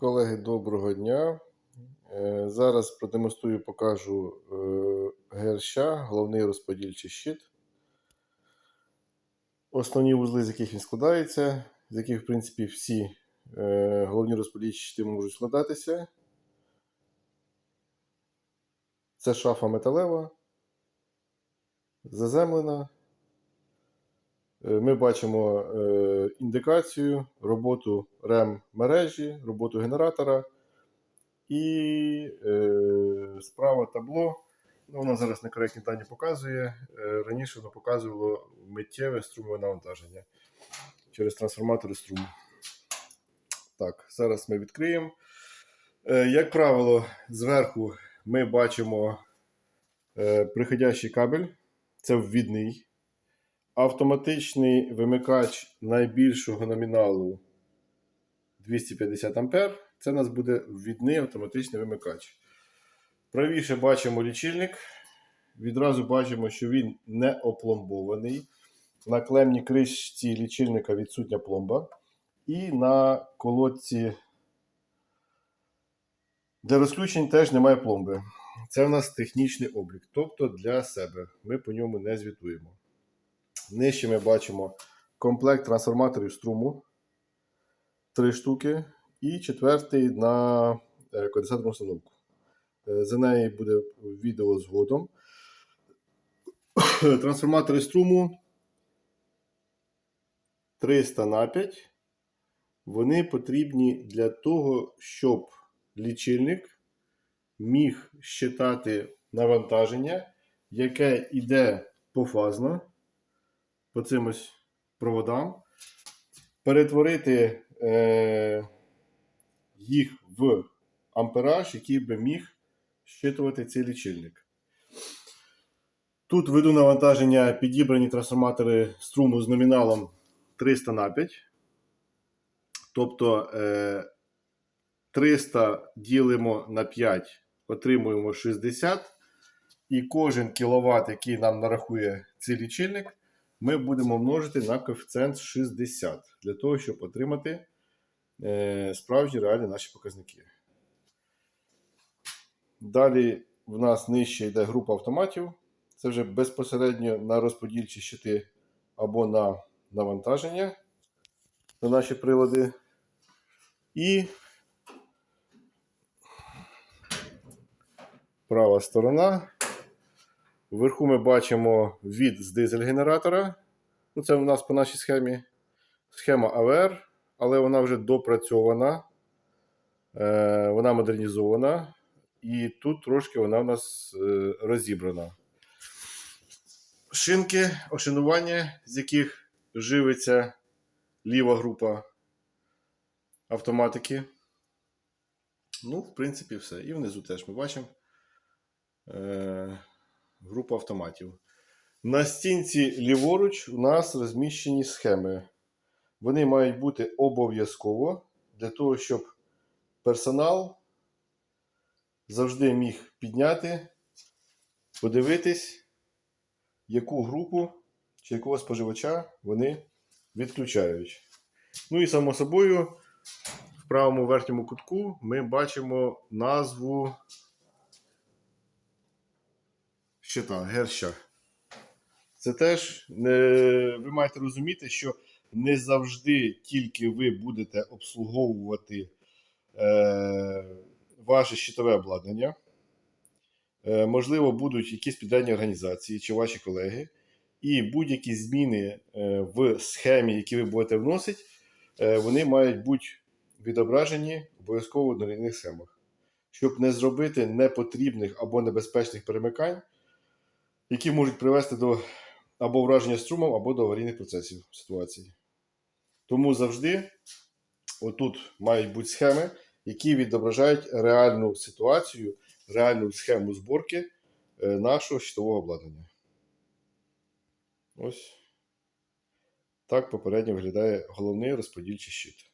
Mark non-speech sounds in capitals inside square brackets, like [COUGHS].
Колеги, доброго дня. Е, Зараз продемонструю, покажу е, ГРЩ, головний розподільчий щит. Основні вузли, з яких він складається, з яких, в принципі, всі е, головні розподільчі щити можуть складатися. Це шафа металева, заземлена. Е, Ми бачимо е, індикацію, роботу рем мережі, роботу генератора і е, справа табло. Ну, воно зараз некоректні дані показує. Раніше воно показувало миттєве струмове навантаження через трансформатори струму. Так, зараз ми відкриємо. Як правило, зверху ми бачимо приходящий кабель, це ввідний автоматичний вимикач найбільшого номіналу 250 А. Це у нас буде ввідний автоматичний вимикач. Правіше бачимо лічильник. Відразу бачимо, що він не опломбований. На клемній кришці лічильника відсутня пломба. І на колодці для розключень теж немає пломби. Це у нас технічний облік, тобто для себе. Ми по ньому не звітуємо. Нижче ми бачимо комплект трансформаторів струму. Три штуки. І четвертий на е, конденсаторну установку. Е, За неї буде відео згодом. [COUGHS] Трансформатори струму 300 на 5. Вони потрібні для того, щоб лічильник міг щитати навантаження, яке йде пофазно по цим проводам, перетворити е, їх в ампераж, який би міг щитувати цей лічильник. Тут введу навантаження підібрані трансформатори струму з номіналом 300 на 5. Тобто е, 300 ділимо на 5, отримуємо 60. І кожен кіловат, який нам нарахує цей лічильник, ми будемо множити на коефіцієнт 60 для того, щоб отримати е, справжні реальні наші показники. Далі в нас нижче йде група автоматів. Це вже безпосередньо на розподільчі щити або на навантаження на наші прилади. І права сторона. Вверху ми бачимо від з дизель-генератора. Ну, Це у нас по нашій схемі схема АВР, але вона вже допрацьована, е, вона модернізована. І тут трошки вона у нас е, розібрана. Шинки, ошинування, з яких живиться ліва група автоматики. Ну, в принципі, все. І внизу теж ми бачимо е, групу автоматів. На стінці ліворуч у нас розміщені схеми. Вони мають бути обов'язково для того, щоб персонал завжди міг підняти, подивитись, яку групу чи якого споживача вони відключають. Ну і само собою, в правому верхньому кутку ми бачимо назву щита, герща. Це теж не, ви маєте розуміти, що не завжди тільки ви будете обслуговувати е, ваше щитове обладнання. Е, можливо, будуть якісь підрядні організації чи ваші колеги, і будь-які зміни е, в схемі, які ви будете вносити, е, вони мають бути відображені обов'язково в однорідних схемах, щоб не зробити непотрібних або небезпечних перемикань, які можуть привести до або враження струмом, або до аварійних процесів ситуації. Тому завжди отут мають бути схеми, які відображають реальну ситуацію, реальну схему зборки е, нашого щитового обладнання. Ось так попередньо виглядає головний розподільчий щит.